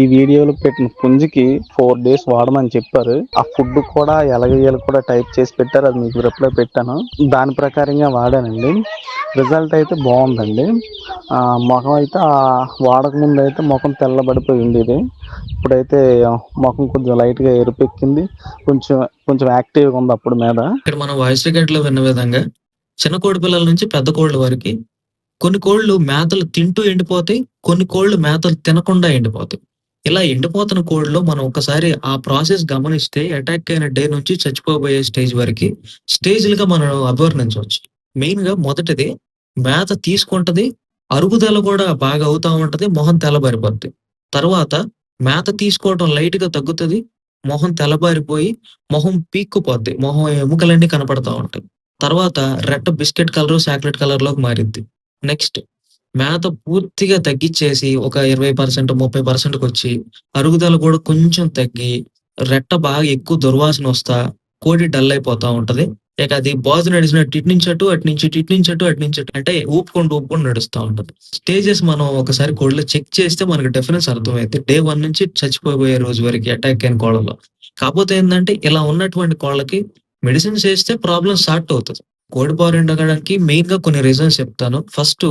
ఈ వీడియోలో పెట్టిన పుంజికి ఫోర్ డేస్ వాడమని చెప్పారు. ఆ ఫుడ్ కూడా ఎలాగేయాలి కూడా టైప్ చేసి పెట్టారు. అది మీకు రిప్లై పెట్టాను. దాని ప్రకారంగా వాడానండి. రిజల్ట్ అయితే బాగుందండి. మొఖం ముఖం అయితే ఆ వాడక అయితే ముఖం తెల్లబడిపోయి ఉండేది. ఇప్పుడైతే ముఖం కొంచెం లైట్గా ఎరుపెక్కింది. కొంచెం కొంచెం యాక్టివ్గా ఉంది అప్పుడు మీద. ఇక్కడ మనం వాయిస్ రికార్డ్లో విన్న విధంగా చిన్న కోడి పిల్లల నుంచి పెద్ద కోళ్ళ వరకు కొన్ని కోళ్ళు మేతలు తింటూ ఎండిపోతాయి కొన్ని కోళ్ళు మేతలు తినకుండా ఎండిపోతాయి. ఇలా ఎండిపోతున్న కోడ్లో మనం ఒకసారి ఆ ప్రాసెస్ గమనిస్తే అటాక్ అయిన డే నుంచి చచ్చిపోబోయే స్టేజ్ వరకు స్టేజ్లుగా మనం అభివర్ణించవచ్చు. మెయిన్గా మొదటిది మేత తీసుకుంటది అరుగుదల కూడా బాగా అవుతా ఉంటది మొహం తెల్లబారిపోద్ది. తర్వాత మేత తీసుకోవడం లైట్గా తగ్గుతుంది మొహం తెల్లబారిపోయి మొహం పీక్కుపోద్ది మొహం ఎముకలన్నీ కనపడతా ఉంటాయి. తర్వాత రెడ్ బిస్కెట్ కలర్ చాక్లెట్ కలర్లోకి మారిద్ది. నెక్స్ట్ మేత పూర్తిగా తగ్గించేసి ఒక ఇరవై పర్సెంట్ ముప్పై పర్సెంట్ వచ్చి అరుగుదల కూడా కొంచెం తగ్గి రెట్ట బాగా ఎక్కువ దుర్వాసన వస్తా కోడి డల్ అయిపోతా ఉంటది. ఇక అది బాజు నడిచినట్టు ఇటు నుంచి అటు అటు నుంచి ఇటు, నుంచి అటు అటు నుంచి అటు అంటే ఊపుకుంటూ ఊపుకుంటూ నడుస్తూ ఉంటది. స్టేజెస్ మనం ఒకసారి కోడిలో చెక్ చేస్తే మనకు డిఫరెన్స్ అర్థమైతే డే వన్ నుంచి చచ్చిపోయే రోజు వరకు అటాక్ అయిన కోళ్ళలో కాకపోతే ఏంటంటే ఇలా ఉన్నటువంటి కోళ్ళకి మెడిసిన్స్ వేస్తే ప్రాబ్లం స్టార్ట్ అవుతుంది. కోడి పారు ఉండడానికి మెయిన్గా కొన్ని రీజన్స్ చెప్తాను. ఫస్ట్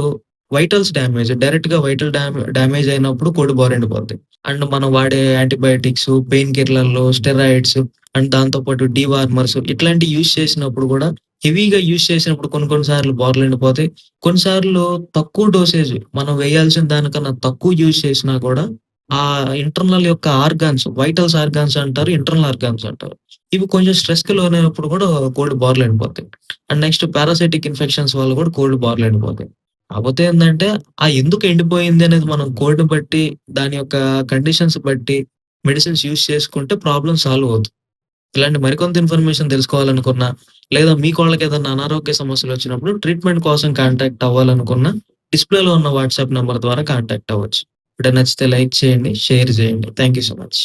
వైటల్స్ డ్యామేజ్ డైరెక్ట్గా వైటల్ డ్యామేజ్ అయినప్పుడు కోడి బార్ ఎండిపోద్ది. అండ్ మనం వాడే యాంటీబయాటిక్స్ పెయిన్ కిల్లర్లు స్టెరాయిడ్స్ అండ్ దాంతో పాటు డివార్మర్స్ ఇట్లాంటి యూజ్ చేసినప్పుడు కూడా హెవీగా యూజ్ చేసినప్పుడు కొన్ని కొన్నిసార్లు బోర్లు ఎండిపోతాయి. కొన్నిసార్లు తక్కువ డోసేజ్ మనం వేయాల్సిన దానికన్నా తక్కువ యూజ్ చేసినా కూడా ఆ ఇంటర్నల్ యొక్క ఆర్గాన్స్ వైటల్స్ ఆర్గాన్స్ అంటారు ఇంటర్నల్ ఆర్గాన్స్ అంటారు. ఇవి కొంచెం స్ట్రెస్కి లోనైనప్పుడు కూడా కోల్డ్ బార్లు ఎండిపోతాయి. అండ్ నెక్స్ట్ పారాసైటిక్ ఇన్ఫెక్షన్స్ వల్ల కూడా కోల్డ్ బార్లు ఎండిపోతాయి. కాకపోతే ఏంటంటే ఆ ఎందుకు ఎండిపోయింది అనేది మనం కోడ్ని బట్టి దాని యొక్క కండిషన్స్ బట్టి మెడిసిన్స్ యూజ్ చేసుకుంటే ప్రాబ్లం సాల్వ్ అవుతుంది ఇలాంటి మరికొంత ఇన్ఫర్మేషన్ తెలుసుకోవాలనుకున్నా లేదా మీ కోళ్ళకి ఏదైనా అనారోగ్య సమస్యలు వచ్చినప్పుడు ట్రీట్మెంట్ కోసం కాంటాక్ట్ అవ్వాలనుకున్నా డిస్ప్లేలో ఉన్న వాట్సాప్ నెంబర్ ద్వారా కాంటాక్ట్ అవ్వచ్చు. ఇప్పుడు నచ్చితే లైక్ చేయండి షేర్ చేయండి. Thank you so much.